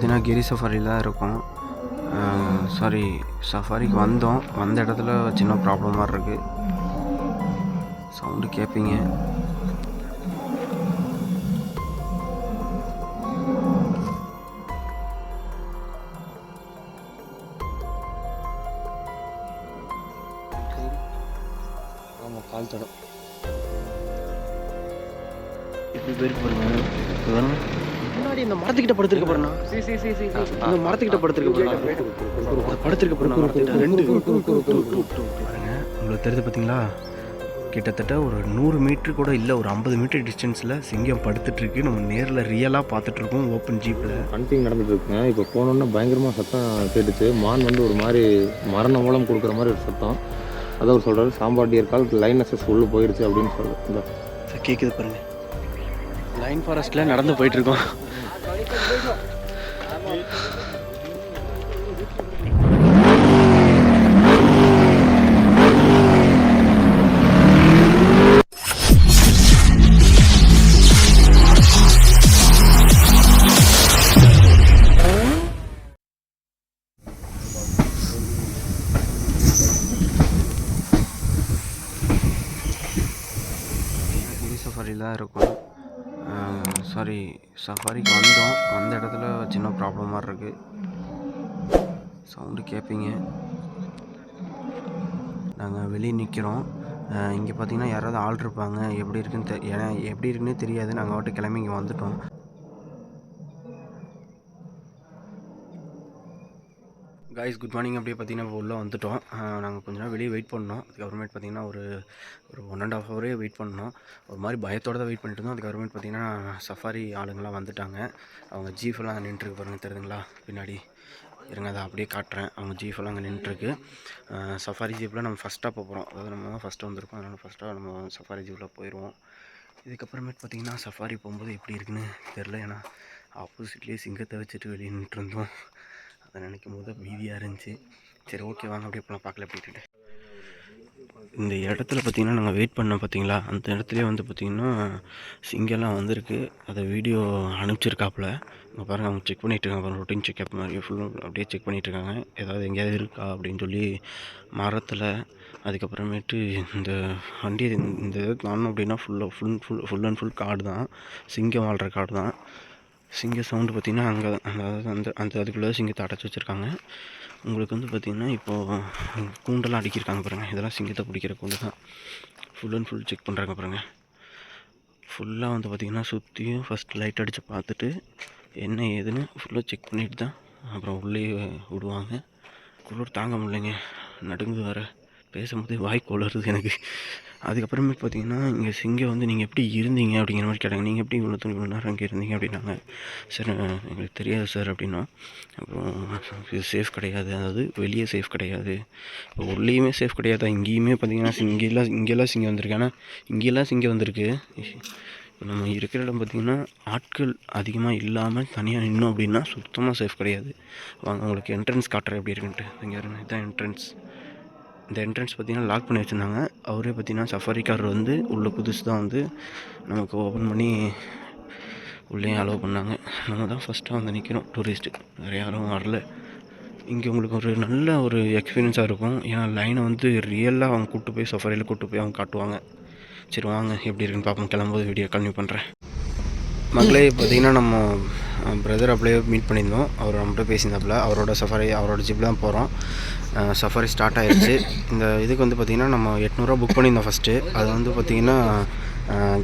பார்த்தீங்கன்னா கிரி சஃபாரியில் தான் இருக்கும். சாரி சஃபாரிக்கு வந்தோம். வந்த இடத்துல சின்ன ப்ராப்ளம் மாதிரி இருக்குது சவுண்டு கேட்பீங்க ஆமாம் கால் தடம். எப்படி போயிருக்கு பாருங்க இப்போ தானே முன்னாடி இந்த மரத்துக்கிட்ட படுத்திருக்க பாருண்ணா இந்த மரத்துக்கிட்ட படுத்திருக்க இந்த படுத்திருக்க மரத்துக்கிட்ட. ரெண்டு. பாருங்க உங்களுக்கு தெரியுது பார்த்தீங்களா? கிட்டத்தட்ட ஒரு நூறு மீட்ரு கூட இல்லை ஒரு ஐம்பது மீட்டர் டிஸ்டன்ஸில் சிங்கம் படுத்துட்டு இருக்கு நம்ம நேரில் ரியலாக பார்த்துட்டு இருக்கோம் ஓப்பன் ஜீப்பில் ஹண்டிங் நடந்துட்டு இருக்குங்க இப்போ போனோன்னே பயங்கரமாக சத்தம் கேட்டுச்சு. மான் வந்து ஒரு மாதிரி மரண மூலம் கொடுக்குற மாதிரி ஒரு சத்தம். அதான் அவர் சொல்கிறாரு சாம்பார் டியர் கால் லைன் அசஸ் உள்ளே போயிடுச்சு அப்படின்னு சொல்லுது இந்த கேட்குது பாருங்க. லைன் ஃபாரஸ்ட்டில் நடந்து போயிட்டு இருக்கோம் கிரி போகிற மாதிரி இருக்குது சவுண்டு கேட்பீங்க நாங்கள் வெளியே நிற்கிறோம் இங்கே பார்த்தீங்கன்னா யாராவது ஆள் இருப்பாங்க எப்படி இருக்குன்னு தெ ஏன்னா எப்படி இருக்குன்னே தெரியாது. நாங்கள் வாட்டு கிளம்பி இங்கே வந்துட்டோம். காய்ஸ் குட் மார்னிங் அப்படியே பார்த்தீங்கன்னா இப்போ உள்ளே வந்துட்டோம். நாங்கள் கொஞ்ச நேரம் வெளியே வெயிட் பண்ணோம். அதுக்கப்புறமேட்டு பார்த்தீங்கன்னா ஒரு ஒரு ஒன் அண்ட் ஆஃப் ஹவரே வெயிட் பண்ணோம். ஒரு மாதிரி பயத்தோடு தான் வெயிட் பண்ணிட்டு இருந்தோம். அதுக்கப்புறமேட்டு பார்த்தீங்கன்னா சஃபாரி ஆளுங்களாம் வந்துட்டாங்க. அவங்க ஜீஃபெல்லாம் அங்கே நின்றுருக்கு பாருங்க தெரியுதுங்களா? பின்னாடி. இருங்க அதை அப்படியே காட்டுறேன். அவங்க ஜீஃபெல்லாம் அங்கே நின்றுருக்கு. சஃபாரி ஜீப்பில் நம்ம ஃபஸ்ட்டாக போக போகிறோம் அதாவது நம்ம தான் ஃபஸ்ட்டு வந்திருக்கோம். அதனால் ஃபஸ்ட்டாக நம்ம சஃபாரி ஜீப்பில் போயிடுவோம் இதுக்கப்புறமேட்டு பார்த்தீங்கன்னா சஃபாரி போகும்போது எப்படி இருக்குன்னு தெரில ஏன்னா ஆப்போசிட்லேயே சிங்கத்தை வச்சுட்டு வெளியே நின்றுருந்தோம் அதை நினைக்கும் போது பீதியாக இருந்துச்சு. சரி ஓகே வாங்க அப்படியே போகலாம் பார்க்கல அப்படின்ட்டு இந்த இடத்துல பார்த்தீங்கன்னா நாங்கள் வெயிட் பண்ணோம் பார்த்தீங்களா? அந்த இடத்துலயே வந்து பார்த்திங்கன்னா சிங்கெல்லாம் வந்திருக்கு. அதை வீடியோ அனுப்பிச்சிருக்காப்புல. இங்கே பாருங்கள் அவங்க செக் பண்ணிகிட்டு இருக்காங்க ரொட்டீன் செக்அப் மாதிரி. ஃபுல்லாக அப்படியே செக் பண்ணிகிட்டு இருக்காங்க. ஏதாவது எங்கேயாவது இருக்கா அப்படின்னு சொல்லி மரத்தில். அதுக்கப்புறமேட்டு இந்த வண்டி இந்த இது தாண்டோம் அப்படின்னா ஃபுல்லாக full full full and full காடு தான். சிங்கம் வாழ்கிற காடு தான். சிங்க சவுண்டு பார்த்திங்கன்னா அங்கே அதாவது அந்த அந்த அதுக்குள்ளே சிங்கத்தை அடைச்சி வச்சுருக்காங்க. உங்களுக்கு வந்து பார்த்திங்கன்னா இப்போது கூண்டெல்லாம் அடிக்கிருக்காங்க பாருங்கள் இதெல்லாம் சிங்கத்தை பிடிக்கிற கூண்டு தான். ஃபுல் அண்ட் ஃபுல் செக் பண்ணுறாங்க பாருங்கள் ஃபுல்லாக வந்து பார்த்திங்கன்னா சுற்றியும் ஃபஸ்ட் லைட் அடித்து பார்த்துட்டு என்ன ஏதுன்னு ஃபுல்லாக செக் பண்ணிட்டு தான் அப்புறம் உள்ளே விடுவாங்க. குளிர் தாங்க முடியலைங்க. நடுங்கு வேறு. பேசும்போதே வாய் கொளருது எனக்கு. அதுக்கப்புறமே பார்த்தீங்கன்னா இங்கே சிங்கம் வந்து நீங்கள் எப்படி இருந்தீங்க அப்படிங்கிற மாதிரி கேட்டாங்க. நீங்கள் எப்படி இவ்வளோ துணி இவ்வளோ நேரம் இங்கே இருந்தீங்க அப்படின்னாங்க. சார் எங்களுக்கு தெரியாது சார் அப்படின்னா அப்புறம் இது சேஃப் கிடையாது. அதாவது வெளியே சேஃப் கிடையாது. இப்போ உள்ளேயுமே சேஃப் கிடையாது? இங்கேயுமே பார்த்தீங்கன்னா இங்கெல்லாம் இங்கெல்லாம் சிங்கம் வந்திருக்கு. ஆனால் இங்கெல்லாம் சிங்கம் வந்திருக்கு. இப்போ நம்ம இருக்கிற இடம் பார்த்திங்கன்னா ஆட்கள் அதிகமாக இல்லாமல் தனியாக நின்னோம் அப்படின்னா சுத்தமாக சேஃப் கிடையாது. வாங்க உங்களுக்கு என்ட்ரன்ஸ் காட்டுறேன் எப்படி இருக்குன்ட்டு. இங்கே இருங்க இதுதான் என்ட்ரன்ஸ் இந்த என்ட்ரன்ஸ் பார்த்தீங்கன்னா லாக் பண்ணி வச்சுருந்தாங்க. அவரே பார்த்திங்கன்னா சஃபாரி கார் வந்து உள்ளே புதுசு தான் வந்து நமக்கு ஓப்பன் பண்ணி உள்ளே அலோவ் பண்ணாங்க. நம்ம தான் ஃபஸ்ட்டாக வந்து நிற்கிறோம் டூரிஸ்ட்டு வேறு யாரும் வரல. இங்கே உங்களுக்கு ஒரு நல்ல ஒரு எக்ஸ்பீரியன்ஸாக இருக்கும். ஏன்னா லைனை வந்து ரியலாக அவங்க கூப்பிட்டு போய் சஃபாரியில் கூப்பிட்டு போய் அவங்க காட்டுவாங்க. சரி வாங்க எப்படி இருக்குன்னு பார்ப்போம். கிளம்பும்போது வீடியோ கன்டினியூ பண்ணுறேன் மக்களே பார்த்தீங்கன்னா நம்ம பிரதர் அப்படியே மீட் பண்ணியிருந்தோம். அவர் நம்மகிட்ட பேசியிருந்தாப்புல. அவரோட சஃபாரி அவரோட ஜிப்பில் தான் போகிறோம் சஃபாரி ஸ்டார்ட் ஆயிடுச்சு இந்த இதுக்கு வந்து பார்த்திங்கன்னா நம்ம எட்நூறுரூவா புக் பண்ணியிருந்தோம் ஃபஸ்ட்டு அது வந்து பார்த்திங்கன்னா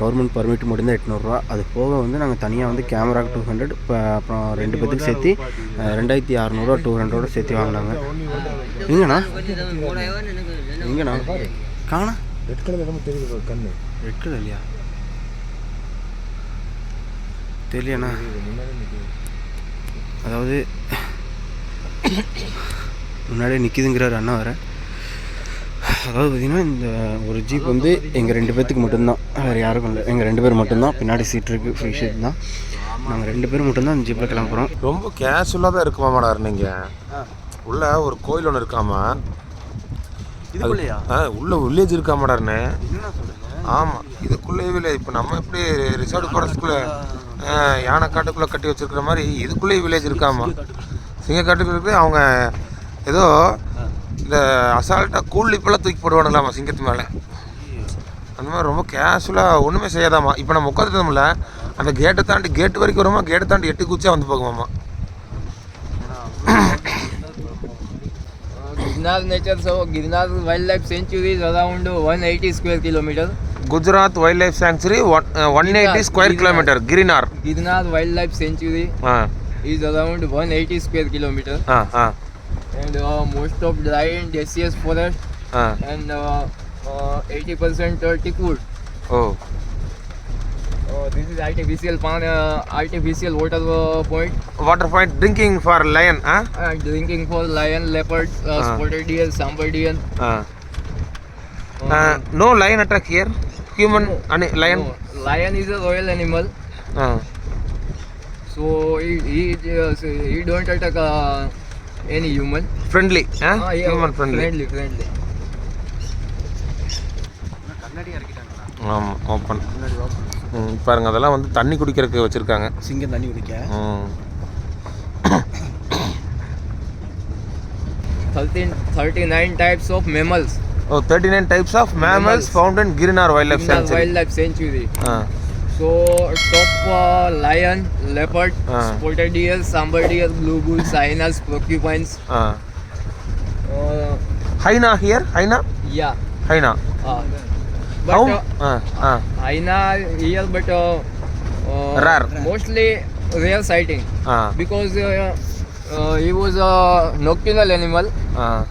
கவர்மெண்ட் பர்மிட் மட்டும்தான் எட்நூறுரூவா அது போக வந்து நாங்கள் தனியாக வந்து கேமராக்கு டூ ஹண்ட்ரட் இப்போ அப்புறம் ரெண்டு பேத்துக்கு சேர்த்து ரெண்டாயிரத்தி அறநூறுவா டூ ஹண்ட்ரடோட சேர்த்து வாங்கினாங்க. எங்கண்ணா? எங்கண்ணா? காணா? ரெட் கலர் கண்ணு. ரெட் கலர் இல்லையா? தெரியலண்ணா அதாவது முன்னாடியே நிற்கிதுங்கிறார் அண்ணா வேறு. அதாவது பார்த்திங்கன்னா இந்த ஒரு ஜீப் வந்து எங்கள் ரெண்டு பேர்த்துக்கு மட்டும்தான். வேறு யாருக்கும் இல்லை. எங்கள் ரெண்டு பேர் மட்டும்தான். பின்னாடி சீட் இருக்குது ஃப்ரீ சீட் தான். நாங்கள் ரெண்டு பேரும் மட்டும்தான் இந்த ஜீப்பில் கிளம்புறோம். ரொம்ப கேஷுவலாக தான் இருக்குமாடா நீங்கள் உள்ள ஒரு கோயில் ஒன்று இருக்காமா? இதுக்குள்ளையா? ஆ உள்ள வில்லேஜ் இருக்காமாடாருண்ணே ஆமாம் இதுக்குள்ளே இல்லை. இப்போ நம்ம எப்படி ரிசார்ட் போகிறதுக்குள்ள யானை காட்டுக்குள்ளே கட்டி வச்சிருக்கிற மாதிரி இதுக்குள்ளேயே வில்லேஜ் இருக்காமா? சிங்க காட்டுக்குள்ளே அவங்க ஏதோ இந்த அசால்ட்டாக கூலிப்பெல்லாம் தூக்கி போடுவானுங்களாமா சிங்கத்து மேலே. அந்த மாதிரி ரொம்ப கேஷுவலாக ஒன்றுமே செய்யாதாம்மா இப்போ நம்ம உட்காந்துட்டோம்ல அந்த கேட்டை தாண்டி கேட்டு வரைக்கும் வருமா? கேட்டை தாண்டி எட்டு குச்சியாக வந்து போகுமாமா? Girnar Nature so life Wildlife Sanctuary is around 180 square kilometer. Gujarat wild life sanctuary one one eighty square kilometre Girnar Girnar Wildlife Sanctuary ah is around 180 square kilometer, ah ah and uh, most of dry and deciduous forest ah and uh, uh, 80% uh, teakwood. Oh Uh, this is artificial pond, uh, artificial water uh, point. Water point drinking for lion ah Uh, drinking for lion, leopards, uh, Ah. spotted deer, sambar deer. Ah Uh, no lion attack here human any lion no, lion is a royal animal, ah so he he, uh, so he don't attack uh, any human. Friendly yeah, human friendly friendly, friendly. ஆமாம் open ம் பாருங்க அதெல்லாம் வந்து தண்ணி குடிக்கிறதுக்கு வச்சுருக்காங்க. சிங்கம் தண்ணி குடிக்க. ம். 13, 39 types of mammals. Oh thirty nine types of mammals Oh, 39 types of mammals, found in Girnar Wildlife Girnar Wildlife Sanctuary. Uh. So top uh, lion, leopard, ah. spotted deer, sambar deer, blue bull, hyenas, porcupines. Uh. Uh, hyena here? Hyena? Yeah. Hyena. Uh, but How? Uh, uh, hyena here, but uh, uh, rare. Mostly rare sighting. Uh. Because he was a nocturnal animal. Uh.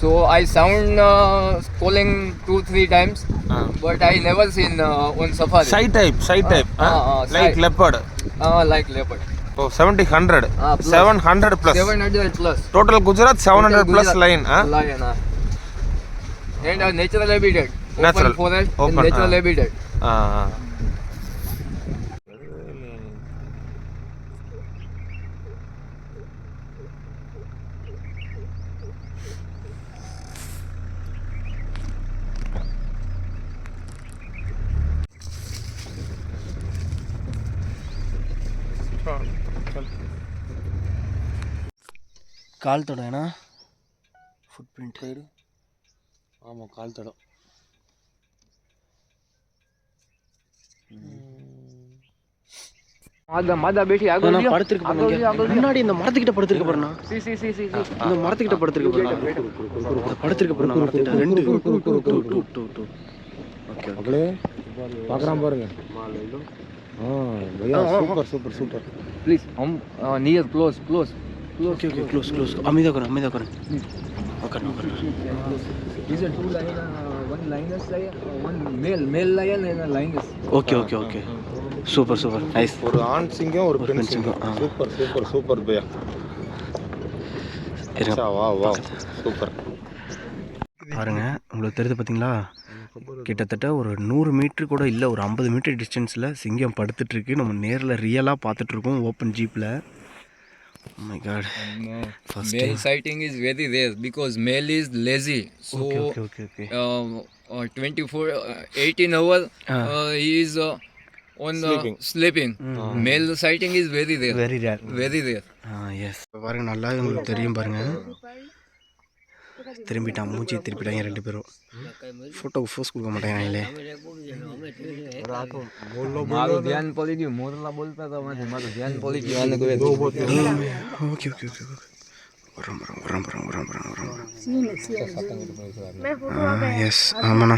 So I sound uh, calling two three times, ah but I never seen uh, on safari. சை type psi type ah, ah, like sai. Leopard Uh, like leopard. Oh seventy hundred Ah, plus. Seven hundred plus 700 plus. Total Gujarat seven hundred Total plus Gujarat lion ah Lion, ah. And uh, natural habitat. Natural. Open forest Open, and natural ah. habitat. Ah ah கால் தடம். ஏன்னா food print side ஆமாம் கால் தடம் முன்னாடி இந்த மரத்துக்கிட்ட படுத்திருக்க பாருண்ணா C C C C இந்த மரத்துக்கிட்ட படுத்திருக்க இந்த படுத்திருக்க மரத்துக்கிட்ட. ரெண்டு. ஓகே பார்க்குறான் பாருங்க. ஆ பையா super super super. Please near close close okay okay close close அமைதியாக கரேன் அமைதியாக Karen okay okay male lion and a lioness. Okay okay okay super super nice ஒரு ஆண் சிங்கம் ஒரு பெண் சிங்கம். சூப்பர் சூப்பர் சூப்பர் பையா. வா வா. சூப்பர் பாருங்க உங்களுக்கு தெரியுது பார்த்தீங்களா கிட்டத்தட்ட ஒரு நூறு மீட்ரு கூட இல்லை ஒரு ஐம்பது மீட்டர் டிஸ்டன்ஸில் சிங்கம் படுத்துட்டு இருக்கு. நம்ம நேரில் ரியலாக பார்த்துட்ருக்கோம் ஓப்பன் ஜீப்பில் my god First male time. sighting is very rare because male is lazy. So okay okay okay okay uh, uh, 24, uh, 18 hour Ah. uh, he is uh, on Sleeping. Uh, sleeping. Male sighting is very rare. Very rare Very rare. Ah yes பாருங்க நல்லா உங்களுக்கு தெரியும் பாருங்க திரும்பிட்டான் மூச்சு திருப்பிட்டாங்க ரெண்டு பேரும் ஃபோட்டோக்கு force கொடுக்க மாட்டேங்கிறாங்களே મારું ધ્યાન પડી ગયું મોરલા બોલતા હતા માથે મારું ધ્યાન પડી ગયું આને કોઈ ஓகே ஓகே ஓகே ஓகே வரோம் வரோம் வரோம் வரோம் வரோம் வரோம் வரோம் எஸ் ஆமாண்ணா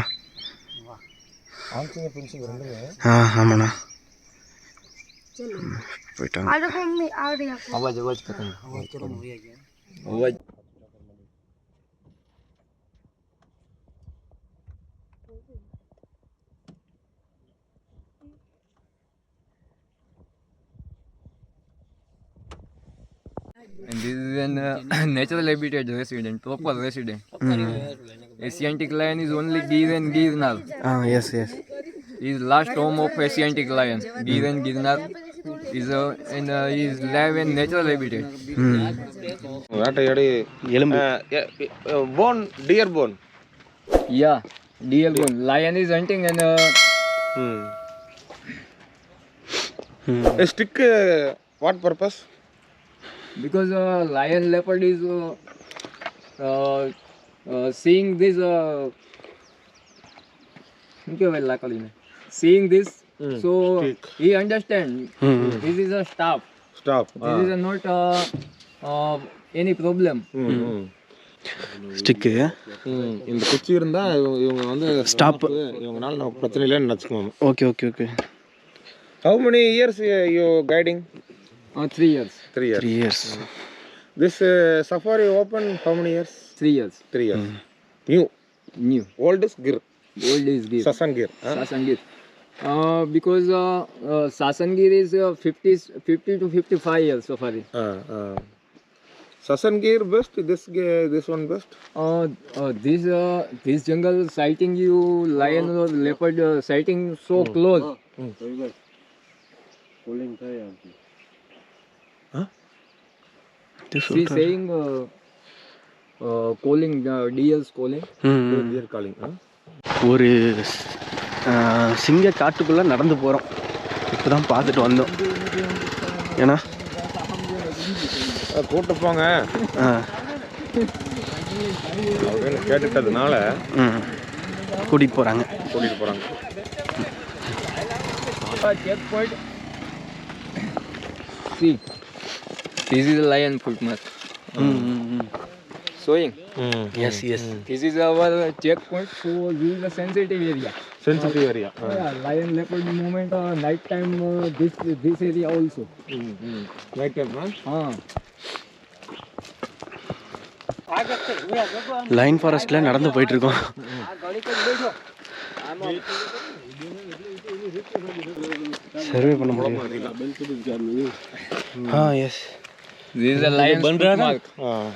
ஆண் சிங்கம் பெண் சிங்கம் ரெண்டுமே ஆ ஆமாண்ணா ம், போயிட்டாங்க અવાજ અવાજ ખતમ And this is an natural habitat resident, proper resident. Asiatic lion is only Gir and Girnar. Yes, yes. His last home of Asiatic lion, Gir and is uh, and uh, is live in natural habitat. Hmm. Bone, dear bone. Yeah, deer bone. Lion is hunting and. Hmm. Hmm. Stick. What purpose? Because uh, lion leopard is uh, uh, uh, seeing this. Uh, okay, well, luckily, seeing this, so he understand. This is a staff. Staff This is a not uh, uh, any problem. Stick இந்த குச்சி இருந்தா இவங்க இவங்க வந்து Stop. இவங்கனால நமக்கு பிரச்சனை இல்லைன்னு நினச்சிக்குவோம் okay okay okay how many years you guiding Oh, three years. Three years. Three years. Uh-huh. This uh, safari open how many years? Three years. Three years. Mm. New. New. Old is Gir. Old is Gir. Sasangir. Huh? Sasangir. Uh, because uh, uh, Sasangir is uh, 50, 50 to 55 years safari. Uh, uh. Sasangir best, this this one best. Uh, uh, this uh, this jungle sighting you lion uh-huh. or leopard uh, sighting so mm. close. Uh-huh. Mm. Mm. Uh, uh, calling uh, deers calling. Deer calling ஒரு சிங்க காட்டுக்குள்ளே நடந்து போகிறோம் இப்போ தான் பார்த்துட்டு வந்தோம். ஏன்னா? கூட்டு போங்க. கேட்டுட்டதுனால கூட்டிகிட்டு போகிறாங்க கூட்டிட்டு போறாங்க. Uh, checkpoint. See, this is a lion footmark. Showing. Yes yes This is our checkpoint. So this is a sensitive area. Sensitive area Yeah, lion leopard movement uh, night time uh, this this area also. Night time Ah. Line ஃபாரஸ்ட்டில் நடந்து போயிட்டுருக்கோம் survey பண்ண முடியும் ஆ S बन रहा था? हाँ।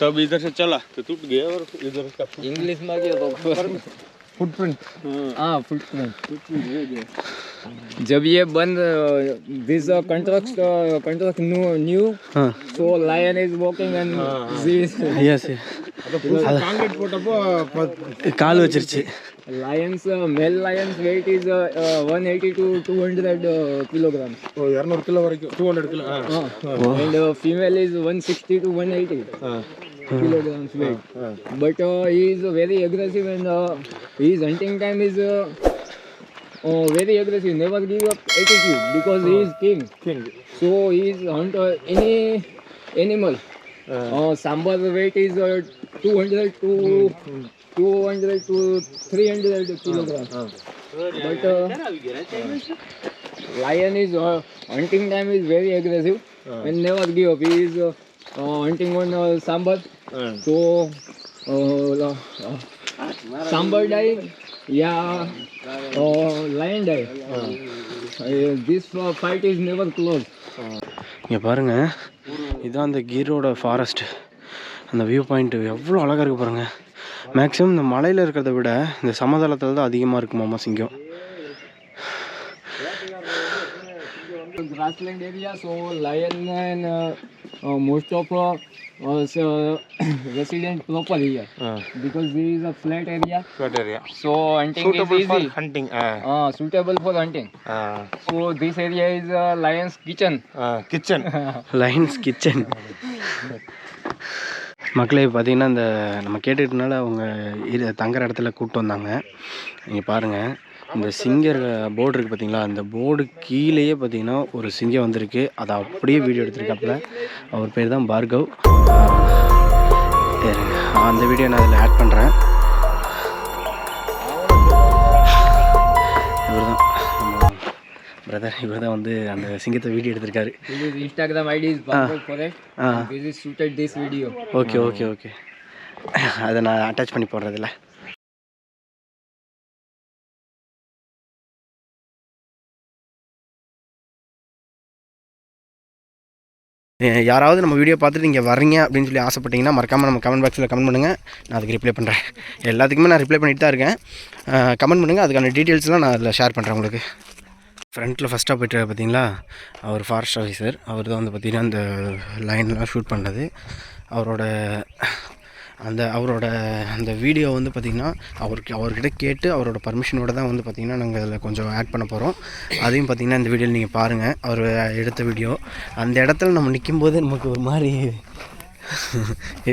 तब इधर से चला तो टूट गया और इधर का इंग्लिश में गया तो फुटप्रिंट हाँ। फुटप्रिंट जब ये बंद this construct construct new new so lion is walking and yes yes काल वचिरची lions uh, male lions weight is uh, uh, 180 to 200 uh, kilograms. oh 200 kilo varaikku 200 kilo ah. uh, uh, and female is 160 to 180 uh. kilograms weight. but he is very aggressive and he his hunting time is very aggressive. Never give up attitude because he is king. King. So he is hunt any animal. uh. uh, weight is 200 to mm. 200 to 300 kilograms but uh, lion is uh, hunting time is very aggressive and never give up he is uh, uh, hunting on uh, sambar so uh, uh, sambar die yeah uh, lion die uh, this uh, fight is never closed இங்கே பாருங்கள் இதுதான் அந்த கீரோட forest அந்த view point எவ்வளோ அழகாக இருக்கு பாருங்கள் மேக்ஸிமம் இந்த மலையில் இருக்கிறத விட இந்த சமதளத்தில் தான் அதிகமாக இருக்குமாமா சிங்கம் grassland area so lion and uh, uh, most of uh, uh, so, resident proper here because this is a flat area flat area so hunting suitable is for easy hunting uh, suitable for hunting so this area is uh, lion's kitchen kitchen lion's kitchen மக்களே பார்த்தீங்கன்னா இந்த நம்ம கேட்டுக்கிட்டனால அவங்க இரு தங்குற இடத்துல கூப்பிட்டு வந்தாங்க. நீங்கள் பாருங்கள் இந்த சிங்கர் போர்டு இருக்குது பார்த்தீங்களா? அந்த போர்டு கீழேயே பார்த்தீங்கன்னா ஒரு சிங்கம் வந்திருக்கு. அதை அப்படியே வீடியோ எடுத்திருக்காப்புல. அவர் பேர் தான் பார்கவ். அந்த வீடியோ நான் அதில் ஆட் பண்ணுறேன் பிரதர் இவர் தான் வந்து அந்த சிங்கத்தை வீடியோ எடுத்திருக்காரு. video. Okay okay okay. அதை நான் அட்டாச் பண்ணி போடுறதில்ல. யாராவது நம்ம வீடியோ பார்த்துட்டு நீங்கள் வர்றீங்க அப்படின்னு சொல்லி ஆசைப்பட்டீங்கன்னா மறக்காமல் நம்ம கமெண்ட் பாக்ஸில் கமெண்ட் பண்ணுங்கள் நான் அதுக்கு ரிப்ளை பண்ணுறேன் எல்லாத்துக்குமே நான் ரிப்ளை பண்ணிட்டு தான் இருக்கேன். கமெண்ட் பண்ணுங்கள் அதுக்கான டீட்டெயில்ஸ்லாம் நான் அதில் ஷேர் பண்ணுறேன் உங்களுக்கு. ஃப்ரண்ட்டில் ஃபஸ்ட்டாக போயிட்டு பார்த்தீங்களா? அவர் ஃபாரஸ்ட் ஆஃபீஸர் அவர் தான் வந்து பார்த்தீங்கன்னா அந்த லைன்லாம் ஷூட் பண்ணது. அவரோட அந்த அவரோட அந்த வீடியோ வந்து பார்த்திங்கன்னா அவருக்கு அவர்கிட்ட கேட்டு அவரோட பர்மிஷனோட தான் வந்து பார்த்திங்கன்னா நாங்கள் அதில் கொஞ்சம் ஆட் பண்ண போகிறோம் அதையும் பார்த்திங்கன்னா இந்த வீடியோவில் நீங்கள் பாருங்கள் அவர் எடுத்த வீடியோ அந்த இடத்துல நம்ம நிற்கும்போது நமக்கு ஒரு மாதிரி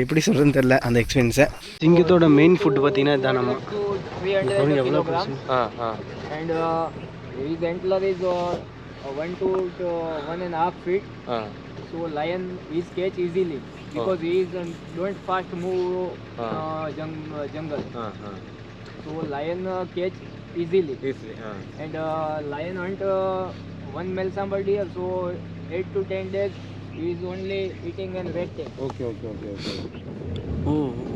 எப்படி சொல்கிறதுன்னு தெரில அந்த எக்ஸ்பீரியன்ஸை சிங்கத்தோட மெயின் ஃபுட் பார்த்திங்கன்னா இதான் நம்ம. To 300 kilograms. Ah ah his antler is uh, one to uh, one and a half feet. Uh, So lion is catch easily because he is don't fast move uh, jung, uh, jungle. uh, uh, So lion uh, catch easily easily. Uh, and uh, lion hunt uh, one male somebody so eight to ten days he is only eating and resting okay, okay, okay, okay. ஓ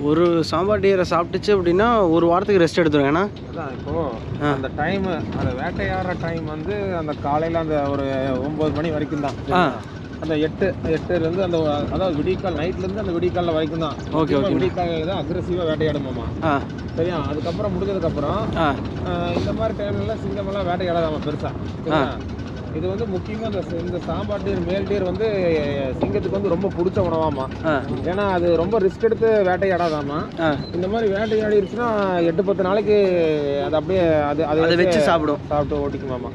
ஒரு சாம்பார் டீரை சாப்பிட்டுச்சு அப்படின்னா ஒரு வாரத்துக்கு rest எடுத்துரும் ஏன்னா? அதான் இப்போ அந்த time அந்த வேட்டையாடுற டைம் வந்து அந்த காலையில அந்த ஒரு ஒன்பது மணி வரைக்கும் தான் அந்த எட்டு எட்டுலேருந்து அந்த அதாவது விடியற்கால் நைட்லேருந்து அந்த விடியற்காலில் வரைக்கும் தான். Okay okay. விடியற்காலையில் தான் அக்ரெசிவாக வேட்டையாடுமாமா சரியா? அதுக்கப்புறம் முடிஞ்சதுக்கப்புறம் இந்த மாதிரி டைம்லலாம் சிங்கமெல்லாம் வேட்டையாடாதாம பெருசா சரியா? இது வந்து முக்கியமாக இந்த இந்த சாம்பார் டீர் மேல் டீர் வந்து சிங்கத்துக்கு வந்து ரொம்ப பிடிச்ச உணவாமா ஏன்னா அது ரொம்ப ரிஸ்க் எடுத்து வேட்டையாடாதாமா இந்த மாதிரி வேட்டையாடிருச்சுன்னா எட்டு பத்து நாளைக்கு அது அப்படியே அது அதை வச்சு சாப்பிடும். சாப்பிட்டு ஓட்டிக்குமாமா